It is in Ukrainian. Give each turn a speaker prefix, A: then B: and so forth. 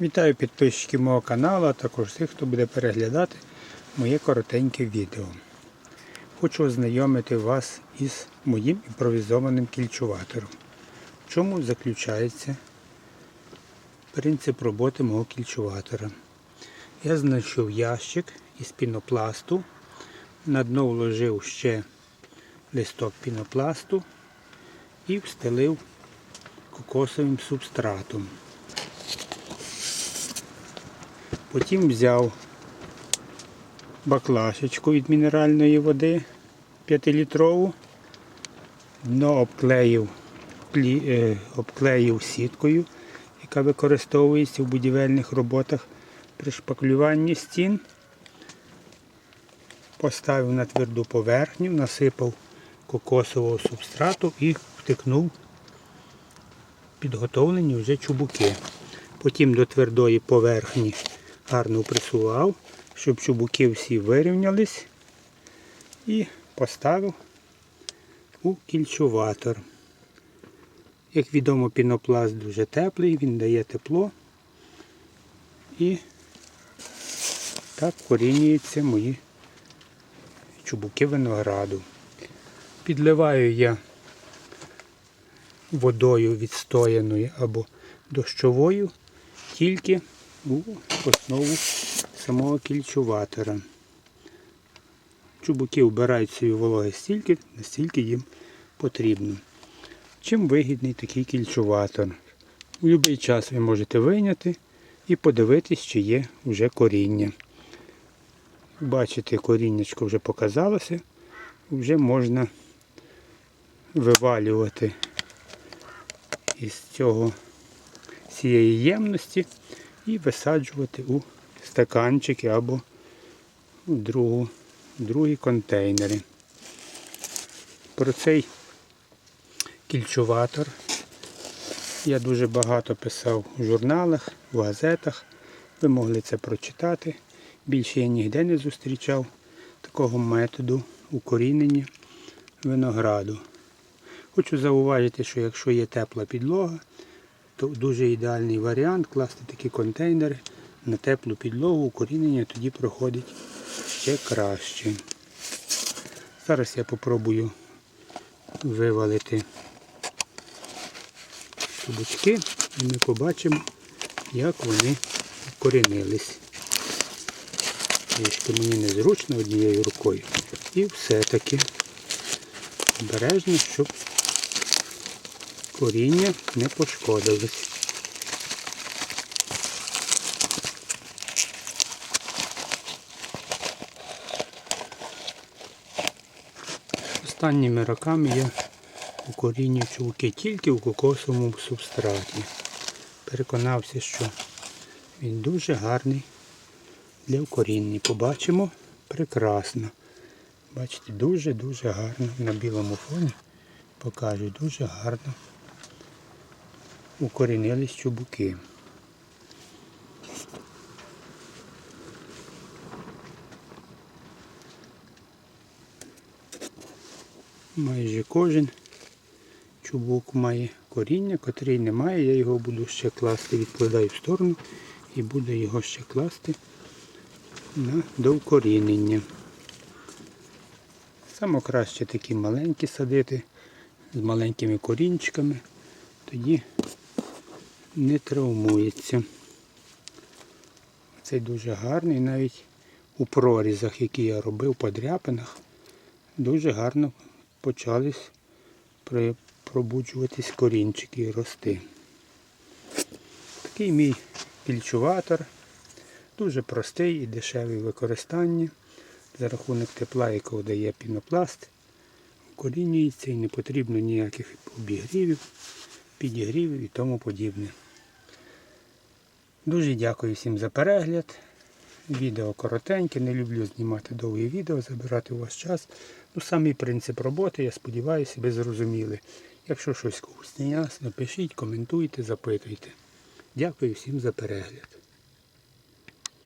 A: Вітаю підписчиків мого каналу, а також всіх, хто буде переглядати моє коротеньке відео. Хочу ознайомити вас із моїм імпровізованим кільчуватором. В чому заключається принцип роботи мого кільчуватора. Я знайшов ящик із пінопласту, на дно вложив ще листок пінопласту і встелив кокосовим субстратом. Потім взяв баклашечку від мінеральної води 5-літрову, дно обклеїв, е, обклеїв сіткою, яка використовується в будівельних роботах при шпаклюванні стін. Поставив на тверду поверхню, насипав кокосового субстрату і втикнув підготовлені вже чубуки. Потім до твердої поверхні гарно присував, щоб чубуки всі вирівнялись і поставив у кільчуватор. Як відомо, пінопласт дуже теплий, він дає тепло і так корінюються мої чубуки винограду. Підливаю я водою відстояною або дощовою тільки у основу самого кільчуватора. Чубуки вбирають свою вологи стільки, настільки їм потрібно. Чим вигідний такий кільчуватор? У будь-який час ви можете вийняти і подивитись, чи є вже коріння. Бачите, коріннячко вже показалося, вже можна вивалювати із цього цієї ємності і висаджувати у стаканчики або у другу, другі контейнери. Про цей кільчуватор я дуже багато писав у журналах, в газетах. Ви могли це прочитати. Більше я ніде не зустрічав такого методу укорінення винограду. Хочу зауважити, що якщо є тепла підлога, то дуже ідеальний варіант класти такі контейнери на теплу підлогу, укорінення тоді проходить ще краще. Зараз я попробую вивалити чубучки і ми побачимо, як вони вкорінились. Трішки мені незручно однією рукою. І все-таки обережно, щоб коріння не пошкодилось. Останніми роками я укорінюю чулки тільки в кокосовому субстраті. Переконався, що він дуже гарний для укоріння. Побачимо прекрасно. Бачите, дуже-дуже гарно на білому фоні покажу, дуже гарно укорінились чубуки. Майже кожен чубук має коріння, котрий не має, я його буду ще класти, відкладаю в сторону і буду його ще класти на довкорінення. Саме краще такі маленькі садити з маленькими корінчиками, тоді не травмується. Цей дуже гарний, навіть у прорізах, які я робив по дряпинах, дуже гарно почались пробуджуватись корінчики і рости. Такий мій кільчуватор, дуже простий і дешевий в використанні. За рахунок тепла, якого дає пінопласт, укорінюється і не потрібно ніяких обігрівів, підігрівів і тому подібне. Дуже дякую всім за перегляд. Відео коротеньке, не люблю знімати довгі відео, забирати у вас час. Ну, самий принцип роботи, я сподіваюся, ви зрозуміли. Якщо щось когось не ясно, пишіть, коментуйте, запитуйте. Дякую всім за перегляд.